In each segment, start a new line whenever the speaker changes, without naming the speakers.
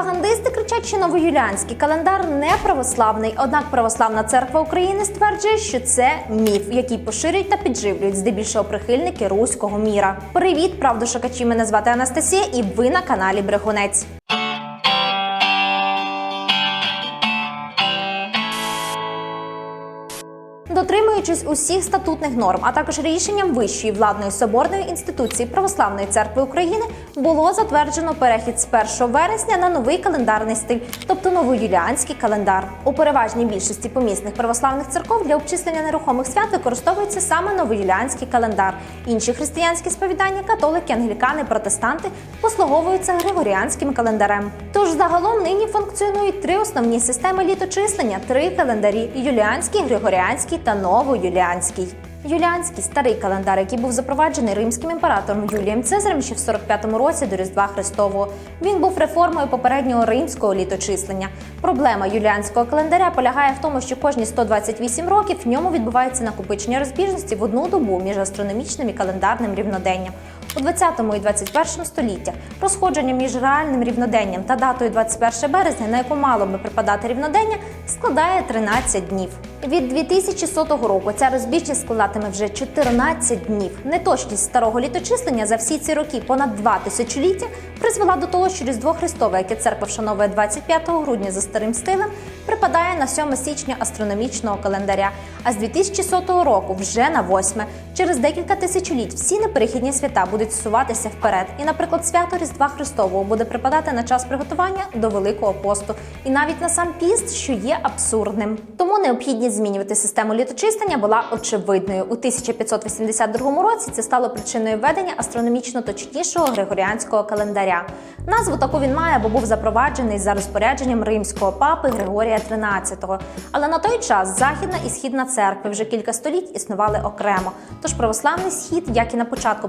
Пропагандисти кричать, що новоюліанський календар не православний. Однак православна церква України стверджує, що це міф, який поширюють та підживлюють здебільшого прихильники руського міра. Привіт, правдошукачі! Мене звати Анастасія, і ви на каналі Брехунець. Дотримуючись усіх статутних норм, а також рішенням Вищої владної соборної інституції Православної церкви України було затверджено перехід з 1 вересня на новий календарний стиль, тобто новоюліанський календар. У переважній більшості помісних православних церков для обчислення нерухомих свят використовується саме новоюліанський календар. Інші християнські сповідання, католики, англікани, протестанти послуговуються григоріанським календарем. Тож загалом нині функціонують три основні системи літочислення: три календарі: юліанський, григоріанський та новоюліанський. Юліанський старий календар, який був запроваджений римським імператором Юлієм Цезарем ще в 45-му році до Різдва Христового. Він був реформою попереднього римського літочислення. Проблема юліанського календаря полягає в тому, що кожні 128 років в ньому відбувається накопичення розбіжності в одну добу між астрономічним і календарним рівноденням. У 20 і 21 століттях розходження між реальним рівноденням та датою 21 березня, на яку мало би припадати рівнодення, складає 13 днів. Від 2100 року ця розбіжність складатиме вже 14 днів. Неточність старого літочислення за всі ці роки, понад два тисячоліття, призвела до того, що Різдво Христове, яке церква вшановує 25 грудня за старим стилем, припадає на 7 січня астрономічного календаря. А з 2100 року вже на 8. Через декілька тисячоліть всі неперехідні свята будуть суватися вперед. І, наприклад, свято Різдва Христового буде припадати на час приготування до Великого посту, і навіть на сам піст, що є абсурдним. Тому необхідність змінювати систему літочислення була очевидною. У 1582 році це стало причиною введення астрономічно точнішого григоріанського календаря. Назву таку він має, бо був запроваджений за розпорядженням римського папи Григорія XIII. Але на той час західна і східна церкви вже кілька століть існували окремо. Тож православний схід, як і на початку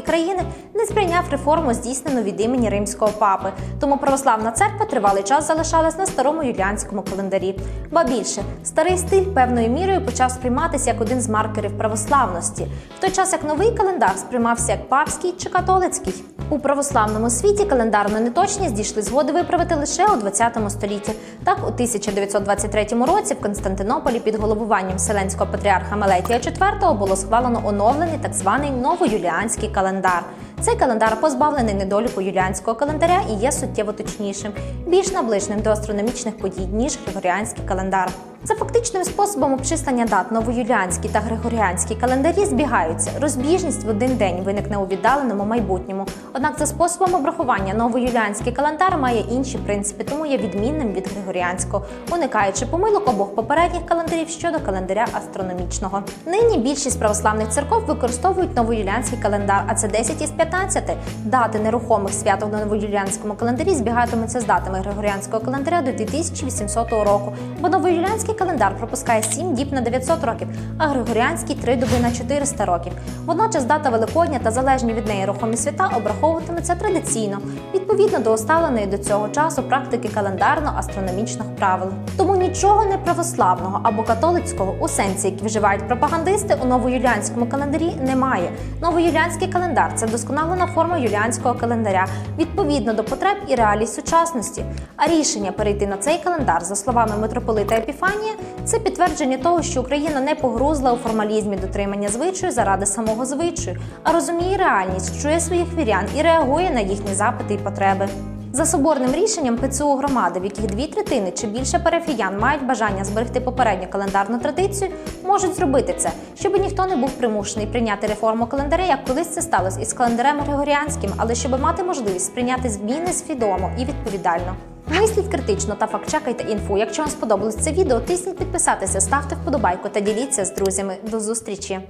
протестантські країни, не сприйняв реформу, здійснену від імені римського папи. Тому православна церква тривалий час залишалась на старому юліанському календарі. Ба більше, старий стиль певною мірою почав сприйматися як один з маркерів православності, в той час як новий календар сприймався як папський чи католицький. У православному світі календарну неточність дійшли згоди виправити лише у 20 столітті. Так, у 1923 році в Константинополі під головуванням Вселенського патріарха Мелетія IV було схвалено оновлений так званий новоюліанський календар. Цей календар позбавлений недоліку юліанського календаря і є суттєво точнішим, більш наближеним до астрономічних подій, ніж григоріанський календар. За фактичним способом обчислення дат новоюліанські та григоріанські календарі збігаються. Розбіжність в один день виникне у віддаленому майбутньому. Однак за способом обрахування новоюліанський календар має інші принципи, тому є відмінним від григоріанського, уникаючи помилок обох попередніх календарів щодо календаря астрономічного. Нині більшість православних церков використовують новоюліанський календар, а це 10 із 15. Дати нерухомих свят на новоюліанському календарі збігатимуться з датами григоріанського календаря до 2800 року, бо новоюліанський календар пропускає 7 діб на 900 років, а григоріанський 3 доби на 400 років. Водночас дата Великодня та залежні від неї рухомі свята обраховуватиметься традиційно, відповідно до оставленої до цього часу практики календарно-астрономічних правил. Тому нічого не православного або католицького у сенсі, які вживають пропагандисти у новоюліанському календарі, немає. Новоюліанський календар це досконалена форма юліанського календаря відповідно до потреб і реалій сучасності. А рішення перейти на цей календар, за словами митрополита Епіфанія, це підтвердження того, що Україна не погрузла у формалізмі дотримання звичаю заради самого звичаю, а розуміє реальність, чує своїх вірян і реагує на їхні запити і потреби. За соборним рішенням ПЦУ громади, в яких дві третини чи більше парафіян мають бажання зберегти попередню календарну традицію, можуть зробити це, щоб ніхто не був примушений прийняти реформу календаря, як колись це сталося із календарем Григоріанським, але щоб мати можливість сприйняти зміни свідомо і відповідально. Мисліть критично та фактчекайте інфу. Якщо вам сподобалось це відео, тисніть підписатися, ставте вподобайку та діліться з друзями. До зустрічі!